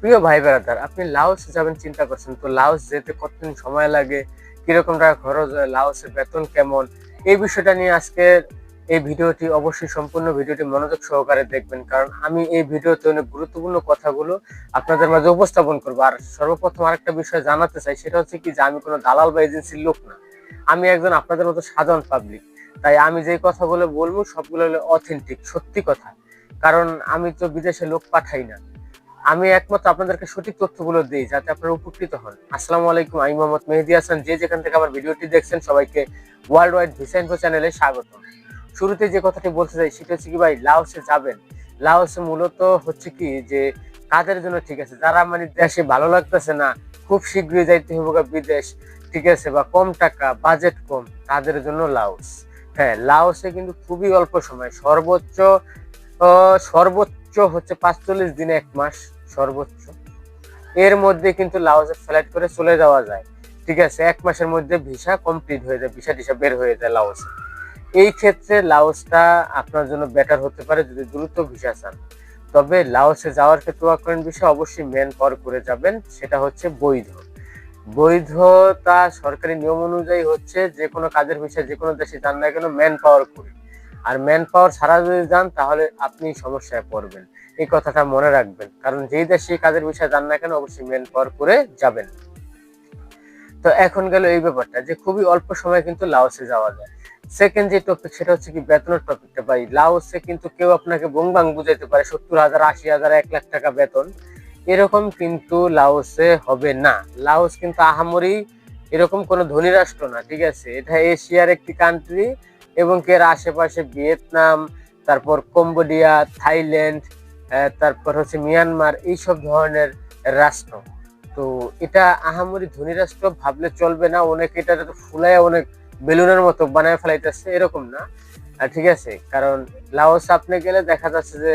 প্রিয় ভাই বেড়াদার আপনি লাওস যাবেন চিন্তা করছেন, তো লাওস যেতে কতদিন সময় লাগে? কীরকম টাকা খরচ হয়? লাওসের বেতন কেমন? এই বিষয়টা নিয়ে আজকে এই ভিডিওটি অবশ্যই সম্পূর্ণ ভিডিওটি মনোযোগ সহকারে দেখবেন, কারণ আমি এই ভিডিওতে অনেক গুরুত্বপূর্ণ কথাগুলো আপনাদের মাঝে উপস্থাপন করব। আর সর্বপ্রথম আরেকটা বিষয় জানাতে চাই, সেটা হচ্ছে কি যে আমি কোনো দালাল বা এজেন্সির লোক না। আমি একজন আপনাদের মতো সাধারণ পাবলিক তাই আমি যে কথাগুলো বলব সবগুলো হলো অথেন্টিক সত্যি কথা। কারণ আমি তো বিদেশে লোক পাঠাই না। আমি একমাত্র আপনাদেরকে সঠিক তথ্যগুলো দিই যাতে আপনারা উপকৃত হন। আসসালামু আলাইকুম, আমি মোহাম্মদ মেহেদি হাসান। যে যেখান থেকে আমার ভিডিওটি দেখছেন, সবাইকে ওয়ার্ল্ড ওয়াইড ভিসা ইনফো চ্যানেলে স্বাগত। শুরুতে যে কথাটি বলতে চাই, সেটা হচ্ছে কি ভাই, লাওসে যাবেন। লাওসে মূলত হচ্ছে কি যে, কাদের জন্য ঠিক আছে? যারা মানে দেশে ভালো লাগতেছে না, খুব শীঘ্রই যাইতে হবে বিদেশ, ঠিক আছে? বা কম টাকা বাজেট কম, তাদের জন্য লাওস। হ্যাঁ লাওসে কিন্তু খুবই অল্প সময়, সর্বোচ্চ সর্বোচ্চ হচ্ছে পাঁচচল্লিশ দিনে এক মাস। সর্বোচ্চ। এর মধ্যে কিন্তু লাওসে ফ্লাইট করে চলে যাওয়া যায়। ঠিক আছে? এক মাসের মধ্যে ভিসা কমপ্লিট হয়ে যায়, ভিসা টিসা বের হয়ে যায় লাওসে এই ক্ষেত্রে লাওসটা আপনার জন্য বেটার হতে পারে যদি দ্রুত ভিসা চান। তবে লাওসে যাওয়ার ক্ষেত্রে ওয়ার্ক বিষয় অবশ্যই মেন পাওয়ার করে যাবেন, সেটা হচ্ছে বৈধ। বৈধতা সরকারি নিয়ম অনুযায়ী হচ্ছে যে কোনো কাজের বিষয়ে যে কোনো দেশে যান না কেন ম্যান পাওয়ার করে। আর ম্যান পাওয়ার ছাড়া যদি যান তাহলে আপনি সমস্যায় পড়বেন। এই কথাটা মনে রাখবেন, কারণ যেই দেশে কাজের বিষয়ে যান না কেন, অবশ্যই ম্যান পাওয়ার করে যাবেন। তো এখন গেল এই ব্যাপারটা, যে খুবই অল্প সময় কিন্তু লাওসে যাওয়া যায়। সেকেন্ড যে টপিক সেটা হচ্ছে কি বেতনের টপিকটা ভাই। লাওসে কিন্তু কেউ আপনাকে বংবাং বুঝাইতে পারে, সত্তর হাজার, আশি হাজার, এক লাখ টাকা বেতন। এরকম কিন্তু লাওসে হবে না। লাওস কিন্তু আহামরি এরকম কোনো ধনী রাষ্ট্র না, ঠিক আছে? এটা এশিয়ার একটি কান্ট্রি এবং এর আশেপাশে ভিয়েতনাম, তারপর কম্বোডিয়া, থাইল্যান্ড তারপর হচ্ছে মিয়ানমার, এইসব ধরনের রাষ্ট্র। তো এটা আহামরি ধনী রাষ্ট্র, ভাবলে চলবে না, অনেক এটা ফুলায় অনেক বেলুনের মতো বানায় ফেলাইতেছে, এরকম না। ঠিক আছে, কারণ লাওস আপনি গেলে দেখা যাচ্ছে যে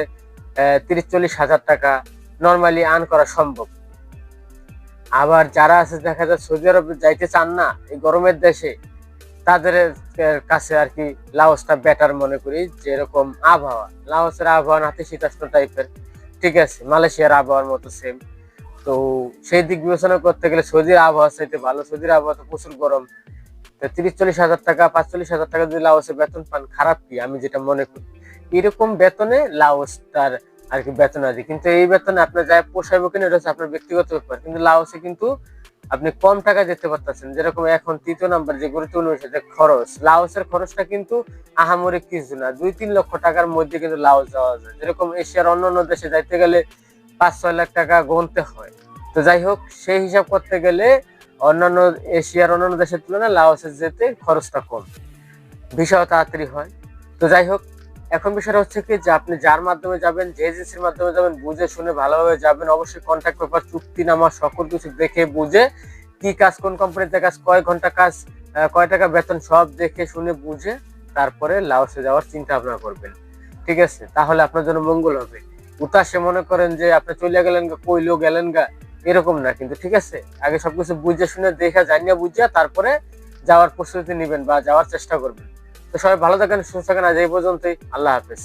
তিরিশ চল্লিশ হাজার টাকা নর্মালি আর্ন করা সম্ভব। আবার যারা আছে, দেখা যায় সৌদি আরব যাইতে চান না, এই গরমের দেশে তাদের কাছে আর কি লাওসটা বেটার মনে করি, যেরকম আবহাওয়া। লাওসের আবহাওয়া নাতিশীতোষ্ণ টাইপের ঠিক আছে, মালয়েশিয়ার আবহাওয়ার মতো সেম তো সেই দিক বিবেচনা করতে গেলে সৌদির আবহাওয়া চাইতে ভালো। সৌদির আবহাওয়া তো প্রচুর গরম। তো তিরিশ চল্লিশ হাজার টাকা, পাঁচচল্লিশ হাজার টাকা যদি লাওসে বেতন পান, খারাপ কি? আমি যেটা মনে করি, এরকম বেতনে লাওস তার আর কি বেতন আছে। কিন্তু এই বেতনে আপনার যায় পোষাইব কিনা, এটা হচ্ছে আপনার ব্যক্তিগত ব্যাপার। কিন্তু লাওসে কিন্তু আপনি কম টাকা যেতে পারতেছেন। যেরকম এখন তৃতীয় নাম্বার যে গুরুত্বপূর্ণ বিষয়, যে খরচ। লাওসের খরচটা কিন্তু আহামরি কিছু না। দুই তিন লক্ষ টাকার মধ্যে কিন্তু লাওস যাওয়া যায়। যেরকম এশিয়ার অন্যান্য দেশে যাইতে গেলে পাঁচ, ছয় লাখ টাকা গুনতে হয়। তো যাই হোক, সেই হিসাব করতে গেলে অন্যান্য এশিয়ার অন্যান্য দেশের তুলনায় লাওসে যেতে খরচটা কম। ভিসাও তাড়াতাড়ি হয়। তো যাই হোক এখন বিষয়টা হচ্ছে কি যে আপনি যার মাধ্যমে যাবেন, যে এজেন্সির মাধ্যমে যাবেন, বুঝে শুনে ভালোভাবে যাবেন। অবশ্যই কন্ট্যাক্ট পেপার চুক্তিনামা সকল কিছু দেখে বুঝে কি কাজ, কোন কোম্পানিতে কাজ, কয় ঘণ্টা কাজ কয় টাকা বেতন, সব দেখে শুনে বুঝে তারপরে লাওসে যাওয়ার চিন্তা ভাবনা করবেন। ঠিক আছে? তাহলে আপনার জন্য মঙ্গল হবে। উতাসে মনে করেন যে আপনি চলে গেলেন গা, কইলো গেলেন গা, এরকম না কিন্তু, ঠিক আছে? আগে সবকিছু বুঝে শুনে, দেখা জানিয়ে বুঝে তারপরে যাওয়ার প্রস্তুতি নেবেন বা যাওয়ার চেষ্টা করবেন। তো সবাই ভালো থাকেন সুস্থ থাকেন। আজ এই পর্যন্তই। আল্লাহ হাফেজ।